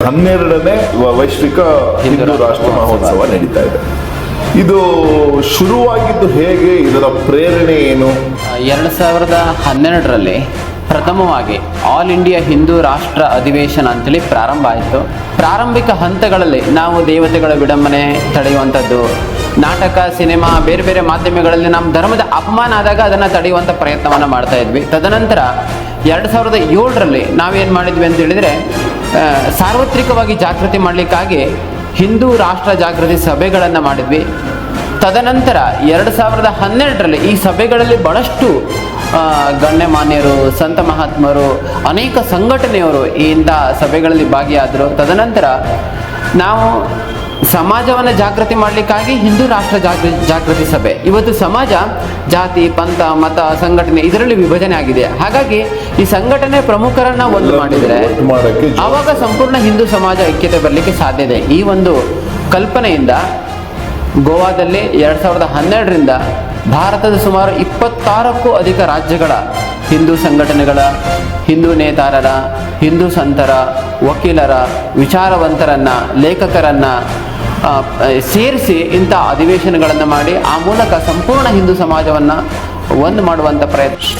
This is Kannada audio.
ಹನ್ನೆರಡನೇ ವೈಶ್ವಿಕ ಹಿಂದೂ ರಾಷ್ಟ್ರ ಮಹೋತ್ಸವ ನಡೀತಾ ಇದೆ. ಇದು ಶುರುವಾಗಿದ್ದು ಹೇಗೆ? ಇದರ ಪ್ರೇರಣೆ ಏನು? ಎರಡು ಸಾವಿರದ ಹನ್ನೆರಡರಲ್ಲಿ ಪ್ರಥಮವಾಗಿ ಆಲ್ ಇಂಡಿಯಾ ಹಿಂದೂ ರಾಷ್ಟ್ರ ಅಧಿವೇಶನ ಅಂತೇಳಿ ಪ್ರಾರಂಭ ಆಯಿತು. ಪ್ರಾರಂಭಿಕ ಹಂತಗಳಲ್ಲಿ ನಾವು ದೇವತೆಗಳ ವಿಡಂಬನೆ ತಡೆಯುವಂಥದ್ದು ನಾಟಕ ಸಿನಿಮಾ ಬೇರೆ ಬೇರೆ ಮಾಧ್ಯಮಗಳಲ್ಲಿ ನಮ್ಮ ಧರ್ಮದ ಅಪಮಾನ ಆದಾಗ ಅದನ್ನು ತಡೆಯುವಂಥ ಪ್ರಯತ್ನವನ್ನು ಮಾಡ್ತಾ ಇದ್ವಿ. ತದನಂತರ ಎರಡು ಸಾವಿರದ ಏಳರಲ್ಲಿ ನಾವೇನು ಮಾಡಿದ್ವಿ ಅಂತ ಹೇಳಿದರೆ ಸಾರ್ವತ್ರಿಕವಾಗಿ ಜಾಗೃತಿ ಮಾಡಲಿಕ್ಕಾಗಿ ಹಿಂದೂ ರಾಷ್ಟ್ರ ಜಾಗೃತಿ ಸಭೆಗಳನ್ನು ಮಾಡಿದ್ವಿ. ತದನಂತರ ಎರಡು ಸಾವಿರದ ಹನ್ನೆರಡರಲ್ಲಿ ಈ ಸಭೆಗಳಲ್ಲಿ ಬಹಳಷ್ಟು ಗಣ್ಯಮಾನ್ಯರು, ಸಂತ ಮಹಾತ್ಮರು, ಅನೇಕ ಸಂಘಟನೆಯವರು ಇಂಥ ಸಭೆಗಳಲ್ಲಿ ಭಾಗಿಯಾದರು. ತದನಂತರ ನಾವು ಸಮಾಜವನ್ನು ಜಾಗೃತಿ ಮಾಡಲಿಕ್ಕಾಗಿ ಹಿಂದೂ ರಾಷ್ಟ್ರ ಜಾಗೃತಿ ಜಾಗೃತಿ ಸಭೆ. ಇವತ್ತು ಸಮಾಜ ಜಾತಿ ಪಂಥ ಮತ ಸಂಘಟನೆ ಇದರಲ್ಲಿ ವಿಭಜನೆ ಆಗಿದೆ. ಹಾಗಾಗಿ ಈ ಸಂಘಟನೆ ಪ್ರಮುಖರನ್ನ ಒಂದು ಮಾಡಿದರೆ ಆವಾಗ ಸಂಪೂರ್ಣ ಹಿಂದೂ ಸಮಾಜ ಐಕ್ಯತೆ ಬರಲಿಕ್ಕೆ ಸಾಧ್ಯ ಇದೆ. ಈ ಒಂದು ಕಲ್ಪನೆಯಿಂದ ಗೋವಾದಲ್ಲಿ ಎರಡು ಸಾವಿರದ ಹನ್ನೆರಡರಿಂದ ಭಾರತದ ಸುಮಾರು ಇಪ್ಪತ್ತಾರಕ್ಕೂ ಅಧಿಕ ರಾಜ್ಯಗಳ ಹಿಂದೂ ಸಂಘಟನೆಗಳ ಹಿಂದೂ ನೇತಾರರ ಹಿಂದೂ ಸಂತರ ವಕೀಲರ ವಿಚಾರವಂತರನ್ನ ಲೇಖಕರನ್ನ ಸೇರಿಸಿ ಇಂಥ ಅಧಿವೇಶನಗಳನ್ನು ಮಾಡಿ ಆ ಮೂಲಕ ಸಂಪೂರ್ಣ ಹಿಂದೂ ಸಮಾಜವನ್ನು ಒಂದು ಮಾಡುವಂಥ ಪ್ರಯತ್ನ